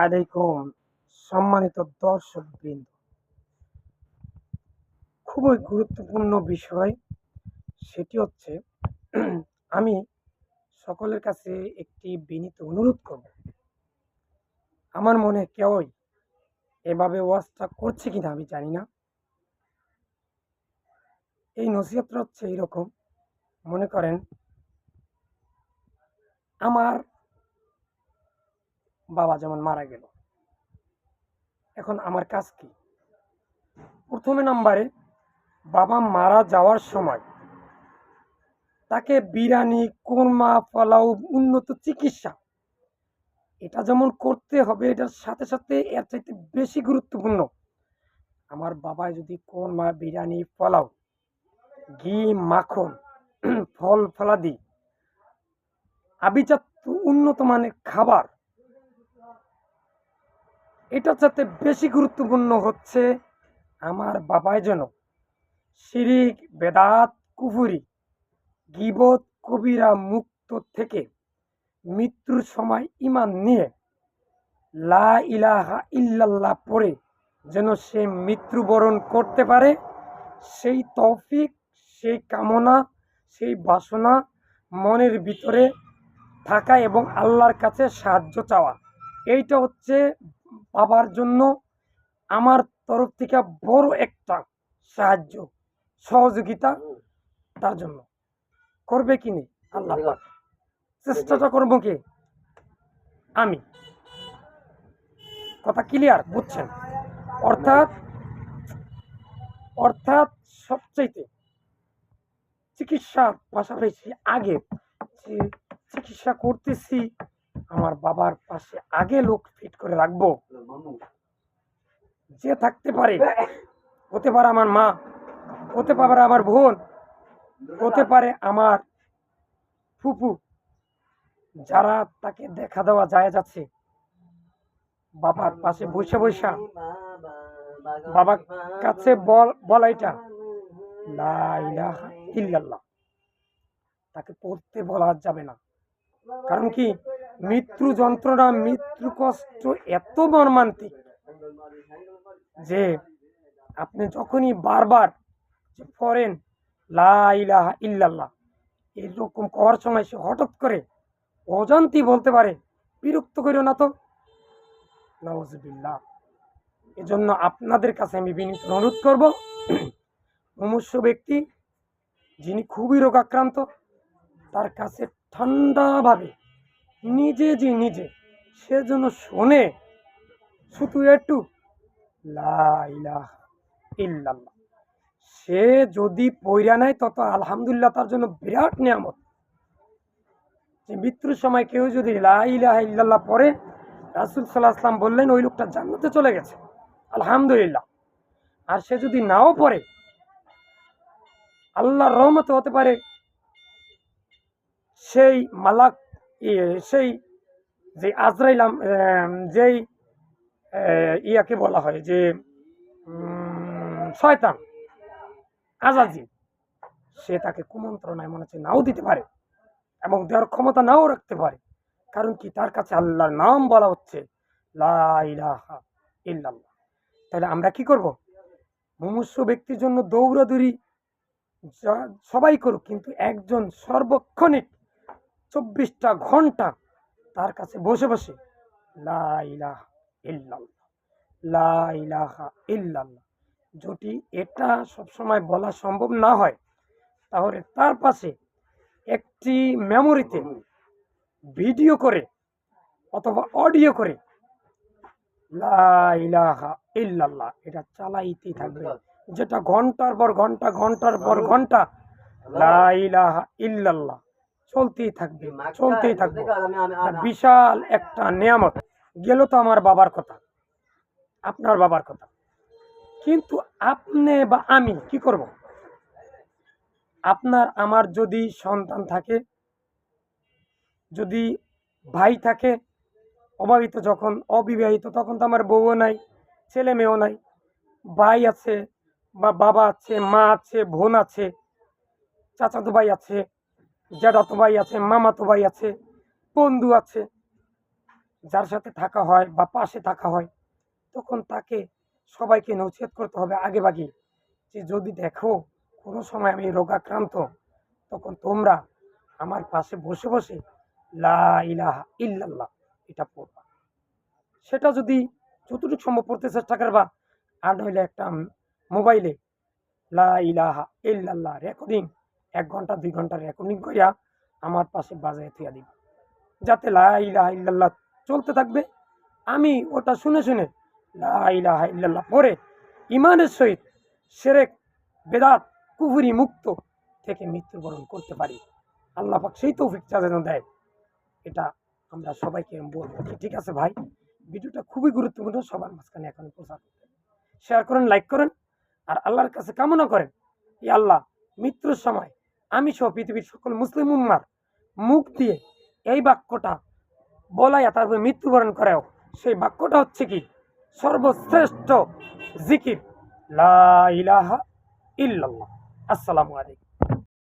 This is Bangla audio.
আলাইকুম, সম্মানিত দর্শক বৃন্দ। খুবই গুরুত্বপূর্ণ বিষয় সেটি হচ্ছে, আমি সকলের কাছে একটি বিনীত অনুরোধ করব। আমার মনে কেউই এভাবে ওয়াজটা করছে কিনা আমি জানি না। এই নসিহতটা হচ্ছে এইরকম মনে করেন, আমার বাবা যেমন মারা গেল। এখন আমার কাজ কি? প্রথমে নাম্বারে বাবা মারা যাওয়ার সময় তাকে বিরিয়ানি, কোরমা, পোলাও, উন্নত চিকিৎসা, এটা যেমন করতে হবে, এটার সাথে সাথে এর চাইতে বেশি গুরুত্বপূর্ণ। আমার বাবায় যদি কোরমা, বিরিয়ানি, পোলাও, ঘি, মাখন, ফল, ফলাদি আবিজাত উন্নত মানের খাবার এটার সাথে বেশি গুরুত্বপূর্ণ হচ্ছে আমার বাবাই যেন শিরিক, বেদাত, কুফুরি, গিবত, কবিরা মুক্ত থেকে মৃত্যুর সময় ইমান নিয়ে লা ইলাহা ইল্লাল্লাহ পড়ে যেন সে মৃত্যুবরণ করতে পারে, সেই তৌফিক, সেই কামনা, সেই বাসনা মনের ভিতরে থাকা এবং আল্লাহর কাছে সাহায্য চাওয়া। এইটা হচ্ছে বাবার জন্য আমার তরফ থেকে বড় একটা সাহায্য, সহযোগিতা তার জন্য। করবে কি নি? আল্লাহ চেষ্টাটা করব কি? আমি। কথা ক্লিয়ার বুঝছেন? অর্থাৎ অর্থাৎ সবচাইতে চিকিৎসার পাশাপাশি আগে যে চিকিৎসা করতেছি, আমার বাবার পাশে আগে লোক ফিট করে রাখব যে থাকতে পারে, হতে পারে আমার মা, হতে পারে আমার বোন, হতে পারে আমার ফুপু। যারা তাকে দেখা দেওয়া যায় যাচ্ছে, বাবার পাশে বসে বসা। বাবার কাছে বল এটা তাকে পড়তে বলা যাবে না। কারণ কি? মৃত্যু যন্ত্রণা, মৃত্যু কষ্ট এত মর্মান্তিক যে আপনি যখনই বারবার যে ইলাহা ইল্লাল্লাহ, এরকম করার সময় সে হঠাৎ করে অজান্তি বলতে পারে, বিরক্ত করিও না তো। নওয়াজবিল্লাহ এজন্য আপনাদের কাছে আমি বিনীত অনুরোধ করব, মুমূর্ষ ব্যক্তি যিনি খুবই রোগাক্রান্ত, তার কাছে ঠান্ডাভাবে নিজে যে নিজে, সে যেন শোনে, শুধু একটু ইল্লাল্লাহ। সে যদি পৈরা নেয়, তত আলহামদুলিল্লাহ তার জন্য বিরাট নিয়ামত। যে মৃত্যুর সময় কেউ যদি লা ইলাহা ইল্লাল্লাহ পড়ে, রাসুল সাল্লাহ আসলাম বললেন, ওই লোকটা জান্নাতে চলে গেছে। আলহামদুলিল্লাহ। আর সে যদি নাও পড়ে, আল্লাহর রহমতে হতে পারে, সেই মালাক সেই যে আজরাইল আম- যেই ইয়াকে বলা হয় যে শয়তান, আজাজি, সে তাকে কুমন্ত্রণায় মনে হচ্ছে নাও দিতে পারে এবং দেওয়ার ক্ষমতা নাও রাখতে পারে। কারণ কি? তার কাছে আল্লাহর নাম বলা হচ্ছে ইল্লাল্লাহ। তাহলে আমরা কি করব? মুমূর্ষ ব্যক্তির জন্য দৌড়াদৌড়ি সবাই করুক, কিন্তু একজন সর্বক্ষণিক চব্বিশটা ঘণ্টা তার কাছে বসে বসে যদি এটা সবসময় বলা সম্ভব না হয়, তাহলে তার পাশে একটি মেমোরিতে ভিডিও করে অথবা অডিও করে ইল্লাল্লাহ, এটা চালাইতেই থাকবে। যেটা ঘণ্টার পর ঘণ্টা, ঘণ্টার পর ঘণ্টা, লা ইলাহা ইল্লাল্লাহ। চলতেই থাকবে চলতেই থাকবে। বিশাল একটা নিয়ামত। গেল তো আমার বাবার কথা আপনার বাবার কথা। কিন্তু আপনি বা আমি কি করব? আপনার আমার যদি সন্তান থাকে যদি ভাই থাকে অভাবিত যখন অবিবাহিত তখন তো আমার বউও নাই ছেলে মেয়েও নাই ভাই আছে বা বাবা আছে মা আছে বোন আছে চাচাতো ভাই আছে জ্যাঠাতো ভাই আছে, মামাতো ভাই আছে, বন্ধু আছে, যার সাথে থাকা হয় বা পাশে থাকা হয়, তখন তাকে সবাইকে নচিহত করতে হবে আগে বাগে যে যদি দেখো কোনো সময় আমি রোগাক্রান্ত, তখন তোমরা আমার পাশে বসে বসে লা ইলাহা ইল্লাল্লাহ এটা পড়বা। সেটা যদি যতটুকু সম্ভব পড়তে চেষ্টা করবা, আর নইলে একটা মোবাইলে লা ইলাহা ইল্লাল্লাহ রেকর্ডিং এক ঘণ্টা, দুই ঘণ্টা রেকর্ডিং করিয়া আমার পাশে বাজায় থুয়া দিবা। যাতে লা ইলাহা ইল্লাল্লাহ চলতে থাকবে। আমি ওটা শুনে শুনে লা ইলাহা ইল্লাল্লাহ পরে ইমানের সহিত সেরেক, বেদাত কুহুরি মুক্ত থেকে মৃত্যুবরণ করতে পারি। আল্লাহ পাক সেই তৌফিক যেন দেয়। এটা আমরা সবাইকে বলব। ঠিক আছে ভাই? ভিডিওটা খুবই গুরুত্বপূর্ণ। সবার মাঝখানে এখন প্রচার শেয়ার করেন, লাইক করেন। আর আল্লাহর কাছে কামনা করেন এই আল্লাহ মৃত্যুর সময় আমি সহ পৃথিবীর সকল মুসলিম উম্মার মুখ দিয়ে এই বাক্যটা বলাইয়া তারপরে মৃত্যুবরণ করেও। সেই বাক্যটা হচ্ছে কি? সর্বশ্রেষ্ঠ জিকির। লা ইলাহা ইল্লাল্লাহ। আসসালামু আলাইকুম।